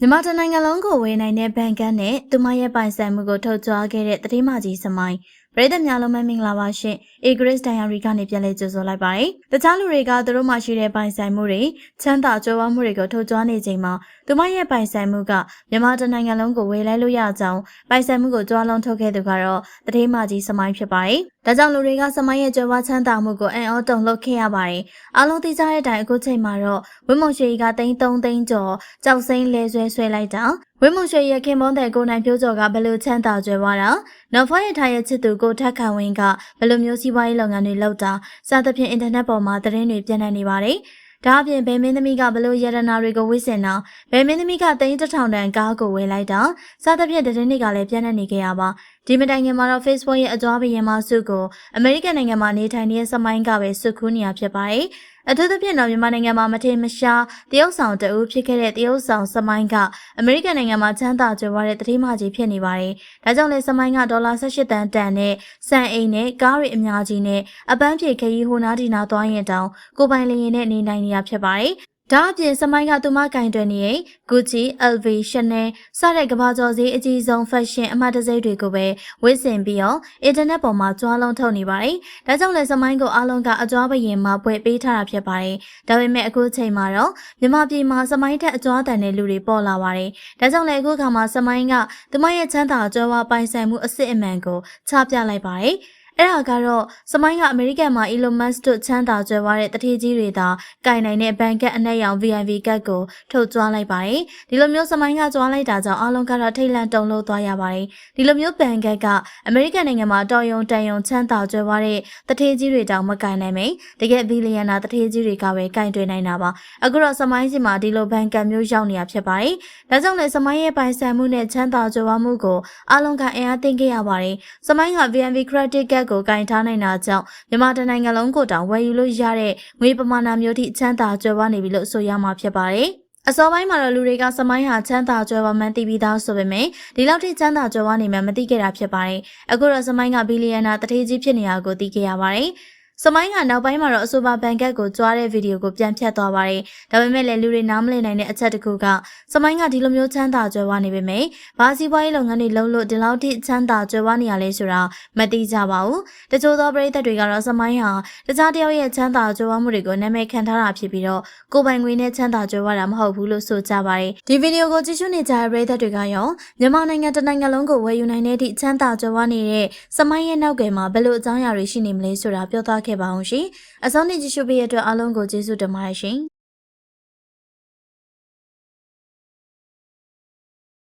မြန်မာတိုင်းနိုင်ငံလုံးကိုဝေနိုင်တဲ့ဘဏ်ကန်းနဲ့သူမရဲ့ပိုင်ဆိုင်မှုကိုထုတ်ကြွားခဲ့တဲ့တတိမကြီးစမိုင်း ပရိသတ်များလုံးမမင်္ဂလာပါရှင်။ Agris Diary ကနေပြန်လည်ကြိုဆိုလိုက်ပါတယ်။တခြားလူတွေကသူတို့မှရှိတဲ့ပိုင်ဆိုင်မှုတွေချမ်းသာကြွယ်ဝမှုတွေကိုထုတ်ကြွားနေချိန်မှာသူမရဲ့ပိုင်ဆိုင်မှုကမြန်မာတိုင်းနိုင်ငံလုံးကိုဝေလဲလို့ရကြောင်းပိုင်ဆိုင်မှုကိုကြွားလုံးထုတ်ခဲ့သူကတော့တတိမကြီးစမိုင်းဖြစ်ပါတယ်။ဒါကြောင့်လူတွေကစမိုင်းရဲ့ကြွယ်ဝချမ်းသာမှုကိုအံ့ဩတုန်လှုပ်ခဲ့ရပါတယ်။အားလုံးသိကြတဲ့အတိုင်းအခုချိန်မှာတော့ဝင်းမုံရွှေကြီးကတိန်း3သိန်းကျော်ကြောက်စိမ့်လဲဆွဲဆွဲလိုက်တာဝင်းမုံရွှေရဲ့ခင်မွန်းတဲ့ကိုနိုင်ပြိုးကျော်ကဘယ်လိုချမ်းသာကြွယ်ဝတာနော်ဖောရထားရဲ့ချစ်သူကိုထက်ခန့်ဝင်းကဘယ်လိုမျိုးစီးပွားရေးလုပ်ငန်းတွေလုပ်တာစသဖြင့်အင်တာနက်ပေါ်မှာသတင်းတွေပြန့်နှံ့နေပါတယ်။ဒါအပြင်ဘယ်မင်းသမီးကဘလို့ရတနာတွေကိုဝစ်စင်တာဘယ်မင်းသမီးကတိန်းတစ်ထောင်တန်ကားကိုဝယ်လိုက်တာစသဖြင့်သတင်းတွေကလည်းပြန့်နှံ့နေကြရပါဒီမတိုင်ခင်မှာတော့ Facebook ရဲ့အကြွားဘယင်မဆုကိုအမေရိကန်နိုင်ငံမှာနေထိုင်နေတဲ့စမိုင်းကပဲစုခူးနေရဖြစ်ပါတယ် အထူးသဖြင့်တော့မြန်မာနိုင်ငံမှာမထေမရှားတရုတ်ဆောင်တအူးဖြစ်ခဲ့တဲ့တရုတ်ဆောင်စမိုင်းကအမေရိကန်နိုင်ငံမှာချမ်းသာကြွယ်ဝတဲ့တတိမကြီးဖြစ်နေပါတယ်။ဒါကြောင့်လဲစမိုင်းကဒေါ်လာ18တန်တန်နဲ့စံအိမ်နဲ့ကားတွေအများကြီးနဲ့အပန်းဖြေခရီးဟိုနာဒီနာသွားရင်တောင်ကိုပိုင်လျင်နဲ့နေနိုင်နေရဖြစ်ပါတယ်။ ဒါအပြင်စမိုင်းကသူမကင်တွယ်နေရင် Gucci, LV, Chanel စတဲ့ကမ္ဘာကျော်ဈေးအကြီးဆုံး fashion အမှတ်တံဆိပ်တွေကိုပဲဝတ်ဆင်ပြီးတော့အင်တာနက်ပေါ်မှာကြွားလုံးထုတ်နေပါတယ်။ဒါကြောင့်လည်းစမိုင်းကိုအားလုံးကအကြွားပရင်မှာပွဲပေးထားတာဖြစ်ပါတယ်။ဒါပေမဲ့အခုချိန်မှာတော့မြန်မာပြည်မှာစမိုင်းထက်အကြွားတန်တဲ့လူတွေပေါ်လာပါတယ်။ဒါကြောင့်လည်းအခုခါမှာစမိုင်းကသူမရဲ့ချမ်းသာကြွယ်ဝပိုင်ဆိုင်မှုအစစ်အမှန်ကိုချပြလိုက်ပါတယ်။ အဲ့ဒါကတော့စမိုင်းကအမေရိကန်မှာ Elon Musk တို့ချမ်းသာကြွယ်ဝတဲ့တတိကြီးတွေသာကင်နိုင်တဲ့ဘဏ်ကတ်အနက်ရောင် VIP ကတ်ကိုထုတ်ကြွားလိုက်ပါတယ်။ဒီလိုမျိုးစမိုင်းကကြွားလိုက်တာကြောင့်အားလုံးကတော့ထိတ်လန့်တုန်လှုပ်သွားရပါတယ်။ဒီလိုမျိုးဘဏ်ကတ်ကအမေရိကန်နိုင်ငံမှာတော်ယုံတန်ယုံချမ်းသာကြွယ်ဝတဲ့တတိကြီးတွေတောင်မကင်နိုင်မိ။တကယ်ဘီလီယံနာတတိကြီးတွေကပဲကင်တွေ့နိုင်တာပါ။အခုတော့စမိုင်းစီမှာဒီလိုဘဏ်ကတ်မျိုးရောက်နေတာဖြစ်ပါတယ်။ဒါကြောင့်လည်းစမိုင်းရဲ့ပိုင်ဆိုင်မှုနဲ့ချမ်းသာကြွယ်ဝမှုကိုအားလုံးကအင်အားသိမ်းခဲ့ရပါတယ်။စမိုင်းက VIP credit card ကိုကင်ထားနိုင်တာကြောင့်မြန်မာတိုင်းနိုင်ငံလုံးကိုတောင်ဝယ်ယူလို့ရတဲ့ငွေပမာဏမျိုးထိချမ်းသာကြွယ်ဝနေပြီလို့ဆိုရမှာဖြစ်ပါတယ်။အစောပိုင်းမှာတော့လူတွေကစမိုင်းဟာချမ်းသာကြွယ်ဝမှန်းသိပြီးသားဆိုပေမဲ့ဒီလောက်ထိချမ်းသာကြွယ်ဝနေမှမသိခဲ့တာဖြစ်ပါတယ်။အခုတော့စမိုင်းကဘီလီယံနာတထေးကြီးဖြစ်နေတာကိုသိခဲ့ရပါတယ်။ စမိုင်းကနောက်ပိုင်းမှာတော့အဆိုပါဘန်ကတ်ကိုကြွားတဲ့ဗီဒီယိုကိုပြန်ဖြတ်သွားပါတယ်။ဒါပေမဲ့လည်းလူတွေနားမလည်နိုင်တဲ့အချက်တစ်ခုကစမိုင်းကဒီလိုမျိုးချမ်းသာကြွယ်ဝနေပေမဲ့ဘာစီပွားရေးလုပ်ငန်းတွေလုပ်လို့ဒီလောက်ထိချမ်းသာကြွယ်ဝနေရလဲဆိုတာမသိကြပါဘူး။တချို့သောပရိသတ်တွေကတော့စမိုင်းဟာတခြားတယောက်ရဲ့ချမ်းသာကြွယ်ဝမှုတွေကိုနာမည်ခံထားတာဖြစ်ပြီးတော့ကိုပိုင်ငွေနဲ့ချမ်းသာကြွယ်ဝတာမဟုတ်ဘူးလို့ဆိုကြပါတယ်။ဒီဗီဒီယိုကိုကြည့်ရှုနေကြတဲ့ပရိသတ်တွေကရောမြန်မာနိုင်ငံတနိုင်ငံလုံးကိုဝယ်ယူနိုင်တဲ့အထိချမ်းသာကြွယ်ဝနေတဲ့စမိုင်းရဲ့နောက်ကယ်မှာဘယ်လိုအကြောင်းအရာတွေရှိနေမလဲဆိုတာပြောသားခဲ့ပါအောင်ရှင်။အစောနေ့ကြည့်ရှုပေးရတဲ့အတွက်အားလုံးကိုကျေးဇူးတင်ပါတယ်ရှင်။